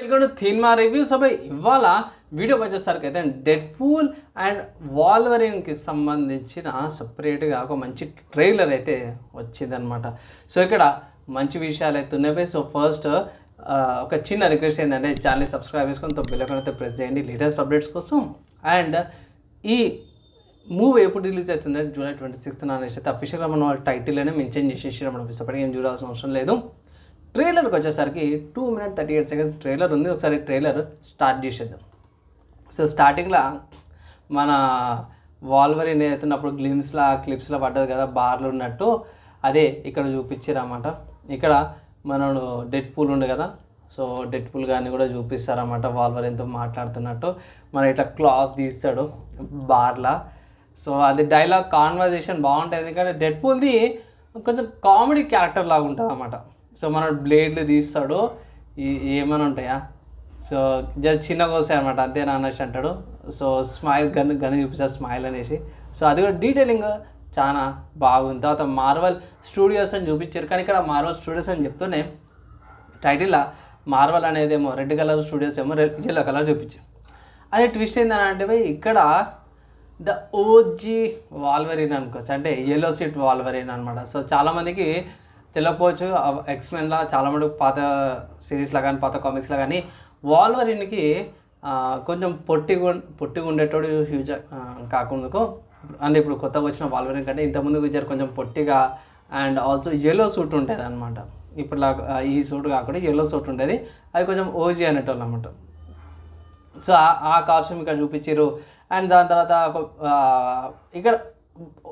Welcome to థీన్మా reviews అబ్బాయి ఇవాళ వీడియోకి వచ్చేసరికి అయితే డెడ్ పూల్ అండ్ వాల్వరిన్కి సంబంధించిన సపరేట్గా ఒక మంచి ట్రైలర్ అయితే వచ్చిందనమాట సో ఇక్కడ మంచి విషయాలు అయితే ఉన్నాయి సో ఫస్ట్ ఒక చిన్న రిక్వెస్ట్ ఏంటంటే ఛానల్ సబ్స్క్రైబ్ చేసుకొని బిల్లకొని అయితే ప్రెస్ చేయండి. లేటెస్ట్ అప్డేట్స్ కోసం. అండ్ ఈ మూవీ ఎప్పుడు రిలీజ్ అవుతుందంటే జూలై ట్వంటీ సిక్స్త్ అనేసి అయితే అఫీషియల్గా మనం వాళ్ళ అనే మెన్షన్ చేసేసి మనం ఇప్పటికీ ఏం చూడాల్సిన అవసరం లేదు. ట్రైలర్కి వచ్చేసరికి two minute thirty eight seconds trailer ఉంది. ఒకసారి ట్రైలర్ స్టార్ట్ చేసేద్దాం. సో స్టార్టింగ్లో మన వాల్వరిన్ ఏదైతున్నప్పుడు గ్లిమ్స్లా క్లిప్స్లో పడ్డది కదా బార్లు ఉన్నట్టు. అదే ఇక్కడ చూపించారన్నమాట ఇక్కడ మనోడు డెడ్ పూల్ ఉండే కదా సో డెడ్ పూల్ కానీ కూడా చూపిస్తారన్నమాట వాల్వరిన్తో మాట్లాడుతున్నట్టు. మన ఇట్లా క్లాస్ తీస్తాడు బార్లా. సో అది డైలాగ్ కాన్వర్జేషన్ బాగుంటుంది. ఎందుకంటే డెడ్ పూల్ది కొంచెం కామెడీ క్యారెక్టర్ లాగా ఉంటుంది అన్నమాట సో మన బ్లేడ్లు తీస్తాడు. ఈ- ఏమైనా ఉంటాయా? సో జర చిన్నగా వస్తాయి అనమాట అంతేనా అనేసి అంటాడు. సో స్మైల్ గన్ గన్ చూపిస్తాడు స్మైల్ అనేసి. సో అది కూడా డీటెయిలింగ్ చాలా బాగుంది. తర్వాత మార్వల్ స్టూడియోస్ అని చూపించారు. కానీ ఇక్కడ మార్వల్ స్టూడియోస్ అని చెప్తూనే టైటిల్ మార్వల్ అనేది ఏమో రెడ్ కలర్ స్టూడియోస్ ఏమో రెడ్ ఎల్లో కలర్ చూపించారు. అదే ట్విస్ట్ ఏంటని అంటే ఇక్కడ ద ఓజీ వాల్వరిన్ అనుకోవచ్చు. అంటే ఎల్లో సీట్ వాల్వరిన్ అనమాట సో చాలామందికి తెలియకపోవచ్చు ఎక్స్మెన్లా చాలా మటుకు పాత సిరీస్లో కానీ పాత కామిక్స్లో కానీ వాల్వరిన్కి కొంచెం పొట్టి పొట్టి పొట్టిగా ఉండేటోడు హ్యూజ్ కాకుండా అంటే ఇప్పుడు కొత్తగా వచ్చిన వాల్వరిన్ కంటే ఇంతకుముందు వచ్చారు కొంచెం పొట్టిగా. అండ్ ఆల్సో ఎల్లో సూట్ ఉంటుంది అనమాట ఇప్పుడు ఈ సూట్ కాకుండా ఎల్లో సూట్ ఉండేది అది కొంచెం ఓజీ అనేటోళ్ళు అనమాట సో ఆ- ఆ కాస్ట్యూమ్ ఇక్కడ చూపించారు అండ్ దాని తర్వాత ఒక ఇక్కడ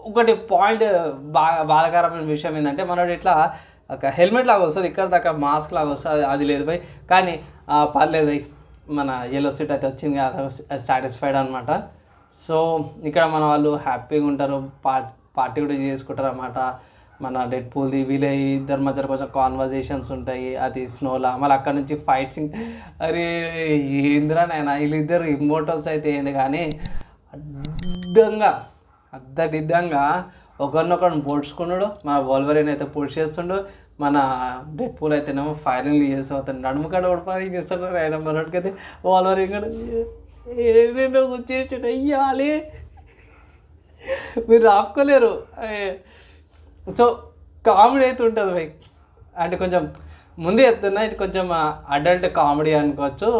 ఒకటి పాయింట్ బాగా బాధాకరమైన విషయం ఏంటంటే మనోడు ఇట్లా ఒక హెల్మెట్ లాగా వస్తుంది ఇక్కడ దాకా మాస్క్ లాగా వస్తుంది అది లేదు పోయి. కానీ పర్లేదు భయ్ మన ఎల్లో సీట్ అయితే వచ్చింది కదా సాటిస్ఫైడ్ అనమాట సో ఇక్కడ మన వాళ్ళు హ్యాపీగా ఉంటారు పా పార్టీ కూడా చేసుకుంటారు అనమాట మన డెడ్ పూల్ది వీళ్ళ ఇద్దరి మధ్య కొంచెం కాన్వర్జేషన్స్ ఉంటాయి అది స్నోలా మళ్ళీ అక్కడ నుంచి ఫైట్స్ అరే ఏందిరా నాయన వీళ్ళిద్దరు ఇమ్మోటల్స్ అయితే ఏంది కానీ అడ్డంగా అద్దడిద్దంగా ఒకరినొకరిని పొడుచుకున్నాడు. మన వోల్వరిన్ అయితే పొడి చేస్తుండు. మన డెడ్ పూల్ అయితేనేమో ఫైరింగ్ చేస్తూ అతను నడుము కాడ ఓడిపోయి ఫైరింగ్ చేస్తున్నాడు ఆయన మనోడికైతే వోల్వరిన్ కూడా ఏమేమో వచ్చేసి అయ్యాలి. మీరు ఆపుకోలేరు సో కామెడీ అయితే ఉంటుంది బై అంటే కొంచెం ముందే చెప్తున్నా ఇది కొంచెం అడల్ట్ కామెడీ అనుకోవచ్చు.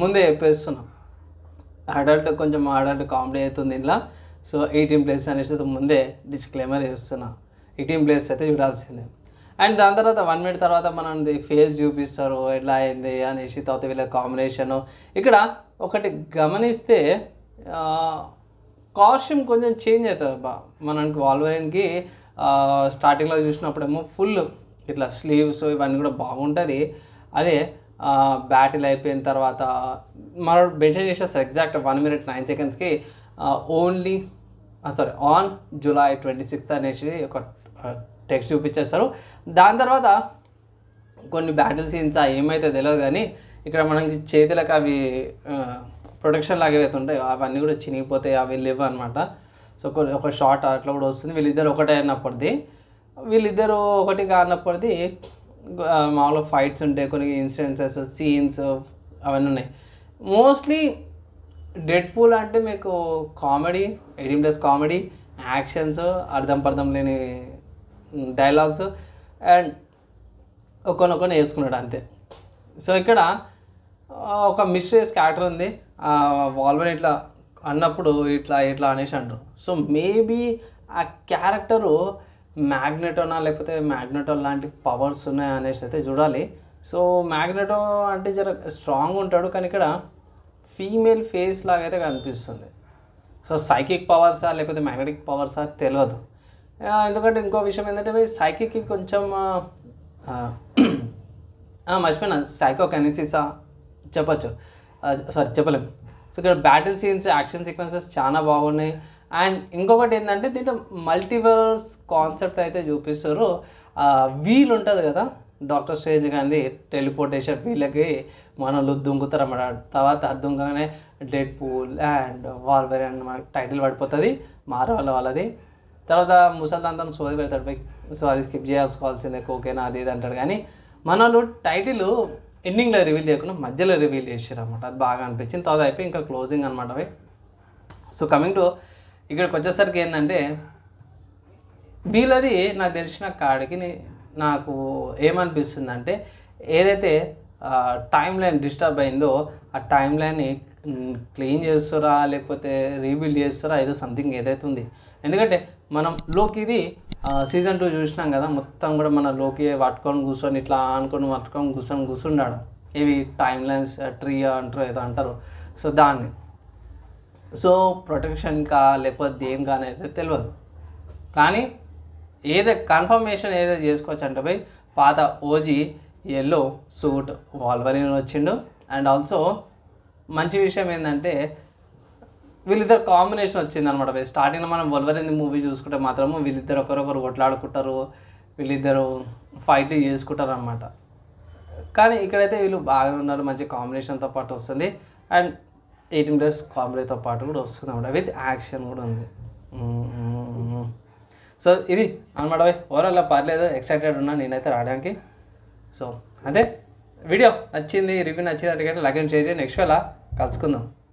ముందే చెప్పేస్తున్నాం. అడల్ట్ కొంచెం అడల్ట్ కామెడీ అవుతుంది ఇంట్లో సో ఎయిటీన్ ప్లేస్ అనేసి ముందే డిస్క్లైమర్ చేస్తున్నా. ఎయిటీన్ ప్లేస్ అయితే చూడాల్సిందే. అండ్ దాని తర్వాత వన్ మినిట్ తర్వాత మనం ఫేస్ చూపిస్తారు ఎట్లా అయింది అనేసి తర్వాత వీళ్ళ కాంబినేషను ఇక్కడ ఒకటి గమనిస్తే కాస్ట్యూమ్ కొంచెం చేంజ్ అవుతుంది బా మనకి వాల్వరిన్కి స్టార్టింగ్లో చూసినప్పుడేమో ఫుల్ ఇట్లా స్లీవ్స్ ఇవన్నీ కూడా బాగుంటుంది. అదే బ్యాటిల్ అయిపోయిన తర్వాత మనం మెన్షన్ చేసేస్తారు exact one minute nine సెకండ్స్కి only sorry on July twenty sixth అనేసి ఒక టెక్స్ట్ చూపించేస్తారు. దాని తర్వాత కొన్ని బ్యాటిల్ సీన్స్ ఏమైతే తెలియదు కానీ ఇక్కడ మనకి చేతులకు అవి ప్రొటెక్షన్ లాగా అయితే ఉంటాయి అవన్నీ కూడా చినిగిపోతాయి అవి లేవు అనమాట సో కొన్ని ఒక షార్ట్ అట్లా కూడా వస్తుంది. వీళ్ళిద్దరు ఒకటే అయినప్పటిది. వీళ్ళిద్దరు ఒకటి కానప్పటిది మామూలుగా ఫైట్స్ ఉంటాయి కొన్ని ఇన్సిడెన్సెస్ సీన్స్ అవన్నీ ఉన్నాయి. మోస్ట్లీ డెడ్ పూల్ అంటే మీకు కామెడీ ఎడిమ్ ప్లస్ కామెడీ యాక్షన్స్ అర్థం పర్థం లేని డైలాగ్స్ అండ్ ఒకనొకని వేసుకున్నాడు అంతే. సో ఇక్కడ ఒక మిస్టరీస్ క్యారెక్టర్ ఉంది. వాల్వర్ ఇట్లా అన్నప్పుడు ఇట్లా ఇట్లా అనేసి అంటారు. సో మేబీ ఆ క్యారెక్టరు మ్యాగ్నెటోనా లేకపోతే మ్యాగ్నెటో లాంటి పవర్స్ ఉన్నాయా అనేసి అయితే చూడాలి. సో మ్యాగ్నెటో అంటే జర స్ట్రాంగ్ ఉంటాడు. కానీ ఇక్కడ ఫీమేల్ ఫేస్ లాగా అయితే కనిపిస్తుంది. సో సైకిక్ పవర్సా లేకపోతే మ్యాగ్నెటిక్ పవర్సా తెలియదు ఎందుకంటే ఇంకో విషయం ఏంటంటే సైకిక్కి కొంచెం మర్చిపోయినా. సైకో కెనిసిసా చెప్పచ్చు సారీ చెప్పలేము సో ఇక్కడ బ్యాటిల్ సీన్స్ యాక్షన్ సీక్వెన్సెస్ చాలా బాగున్నాయి. అండ్ ఇంకొకటి ఏంటంటే దీంట్లో మల్టీవర్స్ కాన్సెప్ట్ అయితే చూపిస్తారు. వీల్ ఉంటుంది కదా. డాక్టర్ స్టేజ్ గాంధీ టెలిపోర్టేషన్ వీళ్ళకి మనలు దుంకుతారు అన్నమాట. తర్వాత దుంకగానే డెడ్ పూల్ అండ్ వాల్వర్ అండ్ మనకి టైటిల్ పడిపోతుంది మారవాళ్ళ వాళ్ళది. తర్వాత ముసల్దాంతం సోది పెడతాడు పోయి. సో అది స్కిప్ చేసుకోవాల్సిందే కోకేనా అది ఇది అంటాడు. కానీ మనలు టైటిల్ ఎండింగ్లో రివీల్ చేయకుండా మధ్యలో రివీల్ చేసారు అనమాట అది బాగా అనిపించింది. తర్వాత అయిపోయి ఇంకా క్లోజింగ్ అనమాట అవి. సో కమింగ్ టు ఇక్కడికి వచ్చేసరికి ఏంటంటే వీళ్ళది నాకు తెలిసిన కాడికి నాకు ఏమనిపిస్తుంది అంటే ఏదైతే టైం లైన్ డిస్టర్బ్ అయిందో ఆ టైం లైన్ని క్లీన్ చేస్తారా లేకపోతే రీబిల్డ్ చేస్తారా ఏదో సంథింగ్ ఏదైతే ఉంది. ఎందుకంటే మనం లోకిది సీజన్ టూ చూసినాం కదా మొత్తం కూడా మన లోకి పట్టుకొని కూర్చొని ఇట్లా అనుకొని పట్టుకొని కూర్చొని కూర్చున్నాడు ఇవి టైం లైన్స్ ట్రీ అంటారు ఏదో అంటారు. సో దాన్ని. సో ప్రొటెక్షన్ కా లేకపోతే దేనికా అనేది తెలియదు. కానీ ఏదో కన్ఫర్మేషన్ ఏదో చేసుకోవచ్చు అంటే పోయి పాత ఓజీ ఎల్లో సూట్ వాల్వరిన్ వచ్చిండు. అండ్ ఆల్సో మంచి విషయం ఏంటంటే వీళ్ళిద్దరు కాంబినేషన్ వచ్చింది అనమాట పోయి స్టార్టింగ్లో మనం వల్వరింది మూవీ చూసుకుంటే మాత్రము వీళ్ళిద్దరు ఒకరొకరు కొట్లాడుకుంటారు వీళ్ళిద్దరు ఫైట్లు చేసుకుంటారు అనమాట కానీ ఇక్కడైతే వీళ్ళు బాగా ఉన్నారు మంచి కాంబినేషన్తో పాటు వస్తుంది. అండ్ ఎయిటీన్ ప్లస్ కామెడీతో పాటు కూడా వస్తుంది అనమాట విత్ యాక్షన్ కూడా ఉంది. సో ఇది అనమాట ఓవరాల్ పర్లేదు ఎక్సైటెడ్ ఉన్నా నేనైతే రావడానికి. సో అదే వీడియో నచ్చింది రివ్యూ నచ్చింది అంటే లైక్ అండ్ షేర్ చేయండి. నెక్స్ట్ వేళ కలుసుకుందాం.